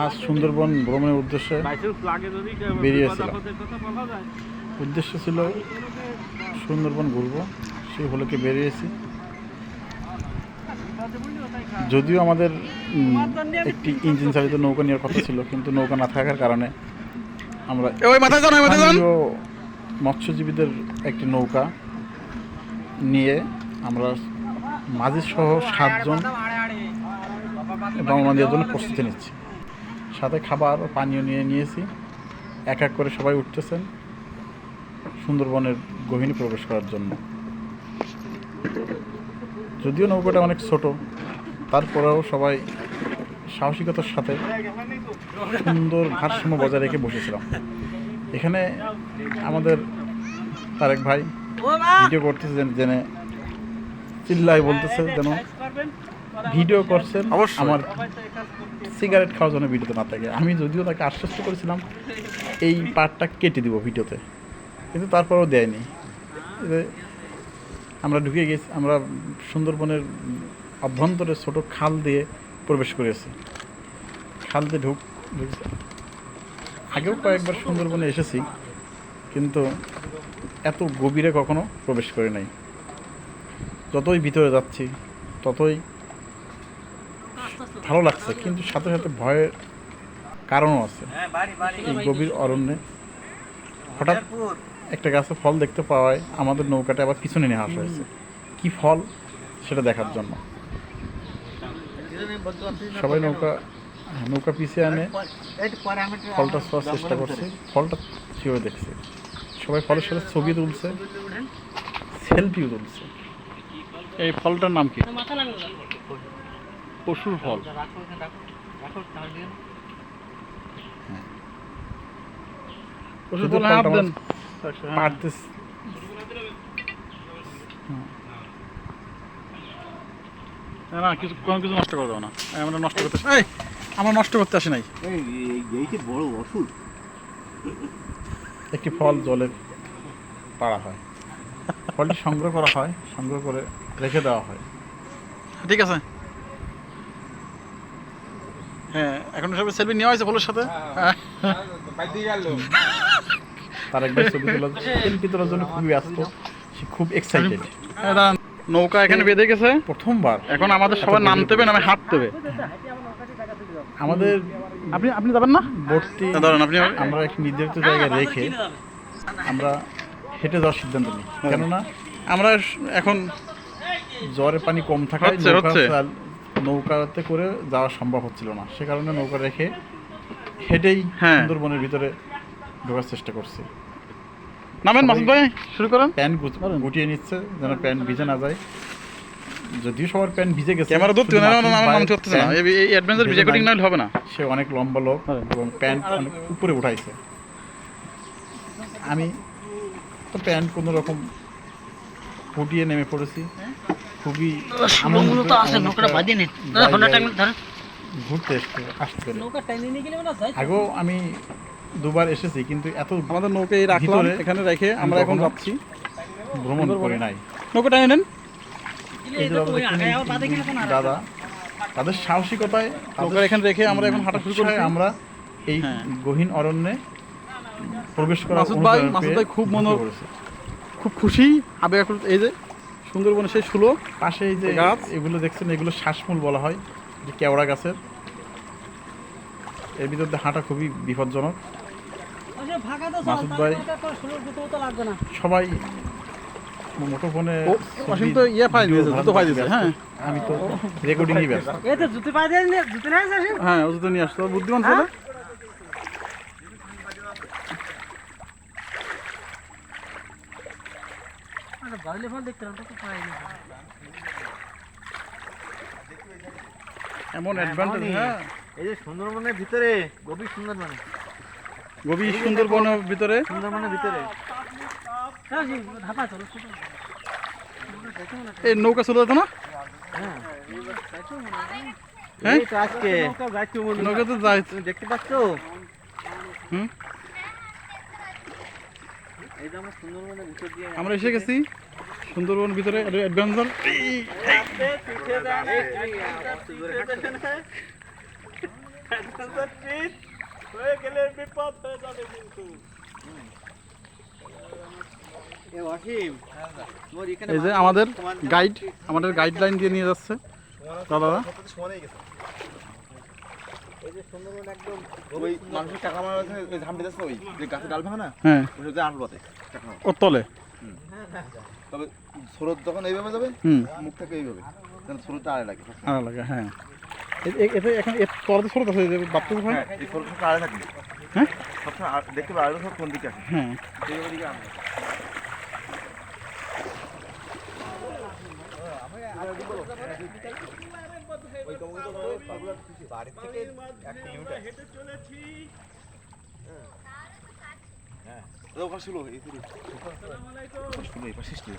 আজ সুন্দরবন ভ্রমণের উদ্দেশ্যে বেরিয়েছিলাম। উদ্দেশ্য ছিল সুন্দরবন ঘুরবো সেই হলোকে বেরিয়েছি। যদিও আমাদের একটি ইঞ্জিন চালিত নৌকা নেওয়ার কথা ছিল কিন্তু নৌকা না থাকার কারণে আমরা মৎস্যজীবীদের একটি নৌকা নিয়ে আমরা মাঝি সহ সাতজন ভ্রমণ দেওয়ার জন্য প্রস্তুতি নিচ্ছি। সাথে খাবার ও পানীয় নিয়ে নিয়েছি। এক এক করে সবাই উঠতেছেন সুন্দরবনের গহীনে প্রবেশ করার জন্য। যদিও নৌকাটা অনেক ছোট তারপরেও সবাই সাহসিকতার সাথে সুন্দর ভারসাম্য বজায় রেখে বসেছিলাম। এখানে আমাদের তারেক ভাই ভিডিও করতেছে জেনে- জেনে চিল্লাই বলতেছে যেন ভিডিও করছেন আমার সিগারেট খাওয়ার জন্য ভিডিওতে না থাকে। আমি যদিও তাকে আশ্বস্ত করেছিলাম এই পার্টটা কেটে দিব ভিডিওতে। কিন্তু তারপরেও দেয়নি। আমরা ঢুকে গেছি আমরা সুন্দরবনের অভ্যন্তরে ছোট খাল দিয়ে প্রবেশ করেছি খাল দিয়ে ঢুক ঢুকছে। আগেও কয়েকবার সুন্দরবনে এসেছি কিন্তু এত গভীরে কখনো প্রবেশ করে নাই। যতই ভিতরে যাচ্ছি ততই ভালো লাগছে কিন্তু সাথে সাথে ভয়ের কারণও আছে। এই গভীর অরণ্যে। হঠাৎ একটা গাছে ফল দেখতে পাওয়ায় আমাদের নৌকাটা আবার পিছনে নিয়ে আসা হয়েছে। কি ফল সেটা দেখার জন্য। সবাই নৌকা হ্যাঁ, নৌকা পিছিয়ে আনে। ফলটা ছোঁয়ার চেষ্টা করছে। ফলটা ছুঁয়ে দেখছে। সবাই ফলের সাথে ছবি তুলছে। সেলফিও তুলছে। এই ফলটার নাম কি? পশুর ফল। পারতেছ না, না কিছু কোনো কিছু নষ্ট করে না। আমরা নষ্ট করতে এই আমরা নষ্ট করতে আসি নাই। এইটি বড় ওষুধ। একটি ফল জলে পাড়া হয়। ফলটি সংগ্রহ করা হয় সংগ্রহ করে রেখে দেওয়া হয়। ঠিক আছে। হ্যাঁ এখন সব সেলফি নেওয়া হয়েছে ফলের সাথে? হ্যাঁ। তার একবার ছবি তোলার সেলফি তোলার জন্য খুবই ব্যস্ত সে খুব এক্সাইটেড হ্যাঁ, নৌকা এখানে বেঁধে গেছে। প্রথমবার। এখন আমাদের সবার নামতে হবে না আমি হাঁটতে হবে। আমাদের আপনি আপনি যাবেন না? বোটটি দাঁড়ান আপনি আমরা একটি নির্ধারিত জায়গায় রেখে আমরা হেঁটে যাওয়ার সিদ্ধান্ত নিই। কেননা আমরা এখন জ্বরের পানি কম থাকায় হচ্ছে, নৌকা হচ্ছে। চাল- নৌকাতে করে যাওয়া সম্ভব হচ্ছিল না। সে কারণে নৌকা রেখে হেঁটেই হ্যাঁ। সুন্দরবনের ভিতরে ঢোকার চেষ্টা করছি। নামেন মাসুদ ভাই শুরু করেন। প্যান্ট গুটিয়ে নিচ্ছে যেন প্যান্ট ভিজে না যায়। যদিও সবার প্যান্ট ভিজে গেছে ক্যামেরা ধরতে না মাসুদ আমার নাম হচ্ছে না। এই অ্যাডভেঞ্চার ভিডিও কটিং না হবে না। সে অনেক লম্বা লোক। এবং প্যান্ট অনেক উপরে উঠাইছে। আমি তো প্যান্ট কোনো রকম ফুটিয়ে নেমে পড়েছি। খুবই আনন্দিত তো আছে নৌকাটা বাঁধিয়ে নিন জায়গায় হোন্ডাটা আমি ধরেন ঘুরতে আসতে পেরে নৌকা টাইনে নিয়ে গেলে না যাই। আগেও আমি দুবার এসেছি কিন্তু এত আমাদের নৌকা এই রাখলাম এখানে রেখে আমরা এখন যাচ্ছি। ভ্রমণ করি নাই। নৌকাটা এনে নেন। দাদা দাদা তাদের সাহসিকতায় নৌকা এখানে রেখে আমরা এখন হাঁটা শুরু করেছি। উৎসাহে আমরা এই হ্যাঁ। গহীন অরণ্যে প্রবেশ করা মাসুদ ভাই, মাসুদ ভাই খুব মনো- করেছে। খুব খুশি আবেগ এই যে সুন্দরবনে সেই শুলো পাশে এই যে গাছ। এগুলো দেখছেন এগুলো শ্বাসমূল বলা হয় যে কেওড়া গাছের। এর ভিতর হাঁটা খুবই বিপজ্জনক। মাসুদ ভাই। তো লাগবে না। সবাই মুঠোফোনে অসীম তো ইয়ে ফাইল দিয়েছে, জুতো ফাইল দিয়েছে, হ্যাঁ। আমি তো রেকর্ডিংই ব্যস্ত। এই তো জুতি পাই দিয়ে জুতি নাই হ্যাঁ ওষুধ নিয়ে আসতো বুদ্ধিমান ছেলে? বাইলে ফল দেখতে তো পাই না। এমন অ্যাডভান্টেজ হ্যাঁ। এই যে সুন্দরবনের ভিতরে গভীর সুন্দরবনে। গভীর সুন্দরবনের ভিতরে? সুন্দরবনের ভিতরে। চলো এই নৌকা চলে যেত না? হ্যাঁ। হ্যাঁ? এই তো আজকে। নৌকা তো যাই তুমি দেখতে পাচ্ছ? হুম? আমরা এসে গেছি। সুন্দরবন ভিতরে অ্যাডভেঞ্চার হয়ে গেলে বিপদ হয়ে যাবে কিন্তু এই যে আমাদের গাইড আমাদের গাইডলাইন দিয়ে নিয়ে যাচ্ছে হ্যাঁ। মারা। ওর তলে। তবে স্রোত যখন এইভাবে যাবে মুখ থেকে এইভাবে যেন স্রোতটা আড়ে লাগে। আর লাগে হ্যাঁ। এতে এখন তলাতে স্রোত আছে যে বাপ্তু ভাই হ্যাঁ এই স্রোতটা আড়ে থাকবে হ্যাঁ? সবসময় দেখতে পাবে আড়ে সব কোন দিকে আছে? হ্যাঁ। এইভাবে দিকে আনবে। ওখানে ছিল এই ছিল এই পাশে ছিল